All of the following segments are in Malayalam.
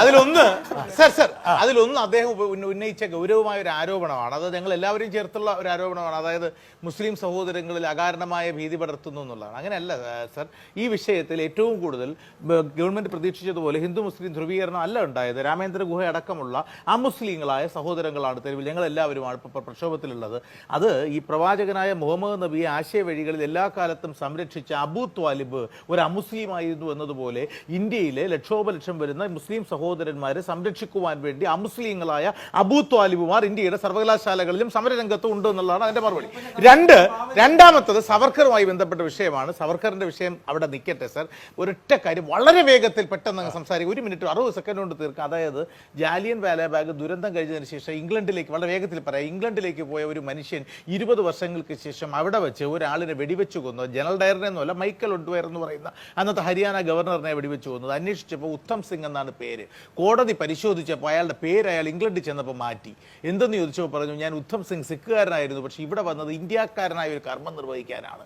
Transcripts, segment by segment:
അതിലൊന്ന് സർ സർ അതിലൊന്ന് അദ്ദേഹം ഉന്നയിച്ച ഗൗരവമായ ഒരു ആരോപണമാണ്. അത് ഞങ്ങൾ എല്ലാവരും ചേർത്തുള്ള ഒരു ആരോപണമാണ്. അതായത് മുസ്ലിം സഹോദരങ്ങളിൽ അകാരണമായ ഭീതി പടർത്തുന്നു എന്നുള്ളതാണ്. അങ്ങനെയല്ല സർ ഈ വിഷയത്തിൽ ഏറ്റവും കൂടുതൽ ഗവൺമെന്റ് പ്രതീക്ഷിച്ചതുപോലെ ഹിന്ദു മുസ്ലിം ധ്രുവീകരണം അല്ല ഉണ്ടായത്. രാമേന്ദ്ര ഗുഹ അടക്കമുള്ള അമുസ്ലിങ്ങളായ സഹോദരങ്ങളാണ് തെരുവിൽ. ഞങ്ങൾ എല്ലാവരുമാണ് ഇപ്പോൾ പ്രക്ഷോഭത്തിലുള്ളത്. അത് ഈ പ്രവാചകനായ മുഹമ്മദ് നബിയെ ആശയവഴികളിൽ എല്ലാ കാലത്തും സംരക്ഷിച്ച അബൂ ത്വാലിബ് ഒരു അമുസ്ലിമായിരുന്നു എന്നതുപോലെ ഇന്ത്യയിലെ ലക്ഷോപലക്ഷം വരുന്ന മുസ്ലിം സഹോദരന്മാരെ സംരക്ഷിക്കുവാൻ വേണ്ടി അമുസ്ലിങ്ങളായ അബൂ ത്വാലിബുമാർ ഇന്ത്യയുടെ സർവകലാശാലകളിലും സമരരംഗത്ത് ഉണ്ട് എന്നുള്ളതാണ് അതിന്റെ മറുപടി. രണ്ട് രണ്ടാമത്തത് സവർക്കറുമായി ബന്ധപ്പെട്ട വിഷയമാണ്. സവർക്കറിന്റെ വിഷയം അവിടെ നിൽക്കട്ടെ സർ. ഒരൊറ്റ കാര്യം വളരെ വേഗത്തിൽ പെട്ടെന്ന് അങ്ങ് സംസാരിക്കും. ഒരു മിനിറ്റ് അറുപത് സെക്കൻഡ് കൊണ്ട് തീർക്കാം. അതായത് ജാലിയൻ വാലാബാഗ് ദുരന്തം കഴിഞ്ഞതിന് ശേഷം ഇംഗ്ലണ്ടിലേക്ക് വളരെ വേഗത്തിൽ പറയാം. ഇംഗ്ലണ്ടിലേക്ക് പോയ ഒരു മനുഷ്യൻ ഇരുപത് വർഷങ്ങൾക്ക് ശേഷം അവിടെ വെച്ച് ഒരാളിനെ വെടിവെച്ച് കൊന്നു. ജനറൽ ഡയറിനെ എന്നല്ല മൈക്കൽ ഒഡ്വയർ എന്ന് പറയുന്ന അന്നത്തെ ഹരിയാന ഗവർണറിനെ വെടിവെച്ച് കൊന്നത്. അന്വേഷിച്ചപ്പോൾ ഉത്തം സിംഗ് എന്നാണ് പേര്. കോടതി പരിശോധിച്ചപ്പോൾ അയാളുടെ പേര് അയാൾ ഇംഗ്ലണ്ടിൽ ചെന്നപ്പോൾ മാറ്റി. എന്തെന്ന് ചോദിച്ചപ്പോൾ പറഞ്ഞു ഞാൻ ഉദ്ധം സിംഗ് സിഖുകാരനായിരുന്നു പക്ഷേ ഇവിടെ വന്നത് ഇന്ത്യക്കാരനായ ഒരു കർമ്മം നിർവഹിക്കാനാണ്.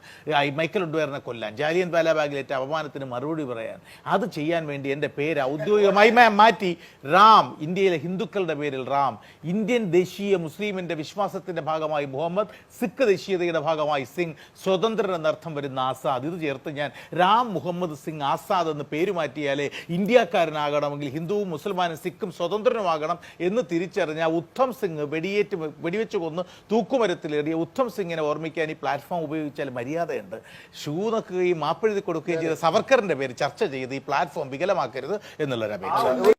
മൈക്കൽ ഉഡ്വേറിനെ കൊല്ലാൻ ജാലിയൻ വാലാബാഗിലേറ്റ അപമാനത്തിന് മറുപടി പറയാൻ. അത് ചെയ്യാൻ വേണ്ടി എന്റെ പേര് ഔദ്യോഗികമായി മാറ്റി. റാം ഇന്ത്യയിലെ ഹിന്ദുക്കളുടെ പേരിൽ റാം. ഇന്ത്യൻ ദേശീയ മുസ്ലിമിന്റെ വിശ്വാസത്തിന്റെ ഭാഗമായി മുഹമ്മദ് സിഖ് ദേശീയതയുടെ ഭാഗമായി സിംഗ്. സ്വതന്ത്രൻ എന്നർത്ഥം വരുന്ന ആസാദ്. ഇത് ചേർത്ത് ഞാൻ റാം മുഹമ്മദ് സിംഗ് ആസാദ് എന്ന് പേര് മാറ്റിയാലേ ഇന്ത്യക്കാരനാകണമെങ്കിൽ ഹിന്ദുവും മുസൽമാനും സിഖും സ്വതന്ത്രനുമാകണം എന്ന് തിരിച്ചറിഞ്ഞ ഉത്തം സിംഗ് വെടിയേറ്റ് വെടിവെച്ച് കൊന്ന് തൂക്കുമരത്തിലേറിയ ഉത്തം സിംഗിനെ ഓർമ്മിക്കാൻ ഈ പ്ലാറ്റ്ഫോം ഉപയോഗിച്ചാൽ മര്യാദയുണ്ട്. ഷൂ നക്കുകയും മാപ്പെഴുതി കൊടുക്കുകയും ചെയ്ത സവർക്കറിന്റെ പേര് ചർച്ച ചെയ്ത് ഈ പ്ലാറ്റ്ഫോം വികലമാക്കരുത് എന്നുള്ളൊരു അപേക്ഷ